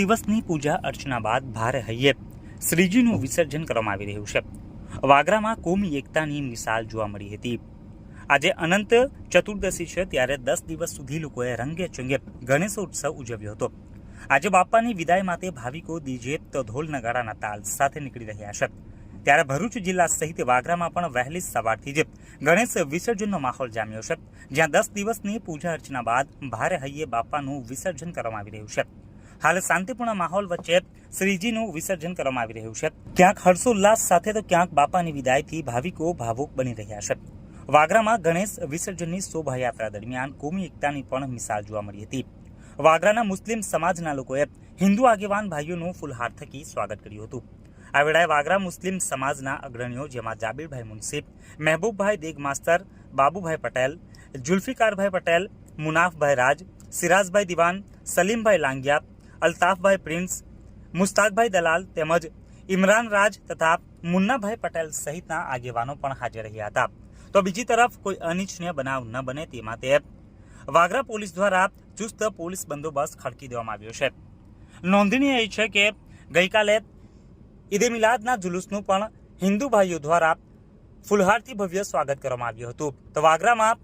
દિવસની પૂજા અર્ચના બાદ ભારે હૈયે શ્રીજીનું વિસર્જન કરવામાં આવી રહ્યું છે. વાગરામાં કોમી એકતાની મિસાલ જોવા મળી હતી. આજે અનંત ચતુર્દશી છે ત્યારે દસ દિવસ સુધી લોકોએ રંગે ચંગે ગણેશોત્સવ ઉજવ્યો હતો. આજે બાપાની વિદાય માટે ભાવિકો તો ઢોલ નગારાના તાલ સાથે નીકળી રહ્યા છે. ત્યારે ભરૂચ જિલ્લા સહિત વાગરામાં પણ વહેલી સવારથી જ ગણેશ વિસર્જનનો માહોલ જામ્યો છે. જ્યાં દસ દિવસની પૂજા અર્ચના બાદ ભારે હૈયે બાપાનું વિસર્જન કરવામાં આવી રહ્યું છે. હાલ શાંતિપૂર્ણ માહોલ વચ્ચે શ્રીજીનું વિસર્જન કરવામાં આવી રહ્યું છે. ક્યાંક હર્ષોલ્લાસ સાથે તો ક્યાંક બાપાની વિદાયથી ભાવિકો ભાવુક બની રહ્યા છે. વાગરામાં ગણેશ વિસર્જનની શોભાયાત્રા દરમિયાન કોમી એકતાની પણ મિસાલ જોવા મળી હતી. વાગરાના મુસ્લિમ સમાજના લોકોએ હિન્દુ આગેવાન ભાઈઓનું ફુલહાર થકી સ્વાગત કર્યું હતું. આ વેળાએ વાગરા મુસ્લિમ સમાજના અગ્રણીઓ જેમાં જાબીરભાઈ મુનસીફ મહેબૂબભાઈ દેગ માસ્તર બાબુભાઈ પટેલ, જુલ્ફિકારભાઈ પટેલ, મુનાફભાઈ રાજ, સિરાજભાઈ દિવાન, સલીમભાઈ લાંગિયા અલ્તાફભાઈ પ્રિન્સ મુસ્તાકભાઈ દલાલ તેમજ ઇમરાન રાજ તથા મુન્નાભાઈ પટેલ સહિતના આગેવાનો પણ હાજર રહ્યા હતા. તો બીજી તરફ કોઈ અનિચ્છનીય બનાવ ન બને તે માટે વાગરા પોલીસ દ્વારા ચુસ્ત પોલીસ બંદોબસ્ત ખડકી દેવામાં આવ્યો છે. નોંધનીય એ છે કે ગઈકાલે ઈદે મિલાદના જુલુસનું પણ હિન્દુ ભાઈઓ દ્વારા ફુલહારથી ભવ્ય સ્વાગત કરવામાં આવ્યું હતું. તો વાગરામાં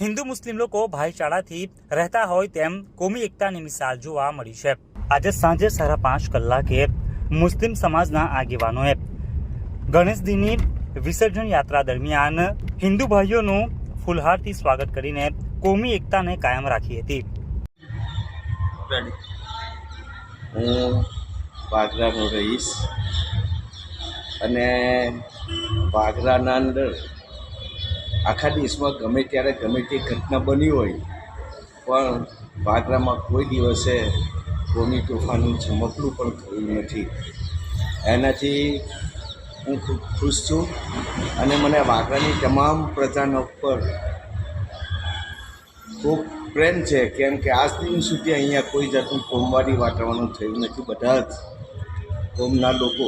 હિન્દુ મુસ્લિમ લોકો ભાઈચારાથી રહેતા હોય તેમ કોમી એકતાની મિસાલ જોવા મળી છે. આજે સાંજે સાડા પાંચ કલાકે મુસ્લિમ સમાજના આગેવાનોએ ગણેશજીની વિસર્જન યાત્રા દરમિયાન હિન્દુ ભાઈઓનું ફુલહારથી સ્વાગત કરીને કોમી એકતાને કાયમ રાખી હતી. હું વાગરાનો રહીશ અને વાગરાના અંદર આખા દેશમાં ગમે ત્યારે ગમે તે ઘટના બની હોય, પણ વાગરામાં કોઈ દિવસે કોમી તોફાનનું ચમકલું પણ થયું નથી. એનાથી હું ખૂબ ખુશ છું અને મને વાગરાની તમામ પ્રજાના ઉપર ખૂબ પ્રેમ છે, કેમ કે આજ દિન સુધી અહીંયા કોઈ જાતનું કોમવાળી વાતાવરણ થયું નથી. બધા જ કોમના લોકો,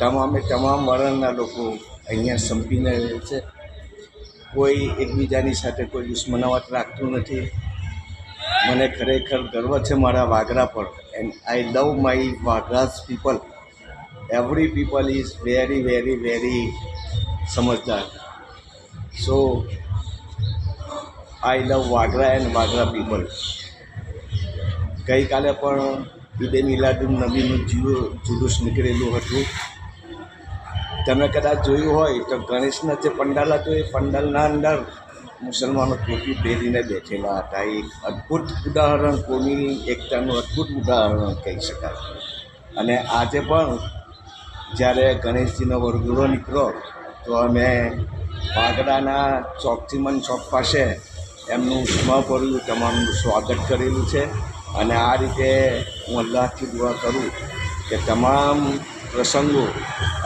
તમામે તમામ વર્ણના લોકો અહીંયા સંપીને રહે છે. કોઈ એકબીજાની સાથે કોઈ દુશ્મનાવટ રાખતું નથી. મને ખરેખર ગર્વ છે મારા વાગરા પર. And I love my Vagra's people every people is very very very સમજદાર. So I love Vagra and Vagra people ગઈકાલે પણ ઈદે મિલાદુન નબીનું જુલુ, જુલુસ નીકળેલું હતું. તમે કદાચ જોયું હોય તો ગણેશના જે પંડાલ હતો એ પંડાલના અંદર મુસલમાનો ટોપી પહેરીને બેઠેલા હતા. એ અદ્ભુત ઉદાહરણ કોની, એકતાનું અદ્ભુત ઉદાહરણ કહી શકાય. અને આજે પણ જ્યારે ગણેશજીનો વરઘોડો નીકળ્યો, તો અમે વાગડાના ચોકચીમન ચોક પાસે એમનું સ્મભર્યું તમામનું સ્વાગત કરેલું છે. અને આ રીતે હું અલ્લાહથી દુઆ કરું કે તમામ પ્રસંગો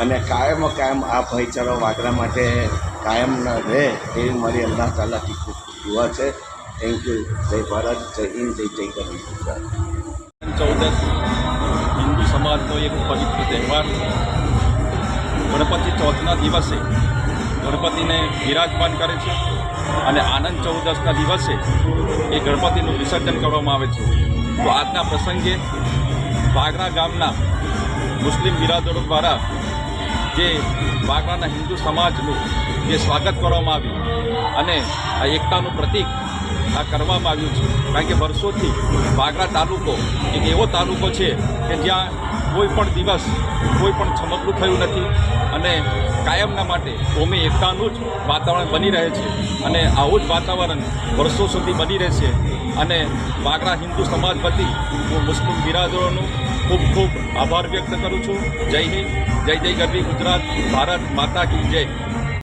અને કાયમ કાયમ આ ભાઈચારો વાગરા માટે કાયમ ન રહે એવી મારી અલ્લાહ તાલાથી ખૂબ દુઆ છે. થેન્ક યુ જય ભારત, જય હિન્દ, જય જય ગુજરાત ચૌદસ હિન્દુ સમાજનો એક પવિત્ર તહેવાર. ગણપતિ ચોથના દિવસે ગણપતિને બિરાજમાન કરે છે અને આનંદ ચૌદસના દિવસે એ ગણપતિનું વિસર્જન કરવામાં આવે છે. તો આજના પ્રસંગે વાગરા ગામના મુસ્લિમ બિરાદરો દ્વારા જે વાગરાના હિન્દુ સમાજનું જે સ્વાગત કરવામાં આવ્યું અને આ એકતાનું પ્રતીક આ કરવામાં આવ્યું છે. કારણ કે વર્ષોથી વાગરા તાલુકો એક એવો તાલુકો છે કે જ્યાં કોઈ પણ દિવસ કોઈ પણ ચમકલું થયું નથી અને કાયમના માટે કોમી એકતાનું જ વાતાવરણ બની રહે છે અને આવું જ વાતાવરણ વર્ષો સુધી બની રહેશે. અને વાગરા હિન્દુ સમાજ હું મુસ્લિમ બિરાદરોનું ખૂબ ખૂબ આભાર વ્યક્ત કરું છું. જય હિન્દ, જય જય ગરવી ગુજરાત, ભારત માતા કી જય.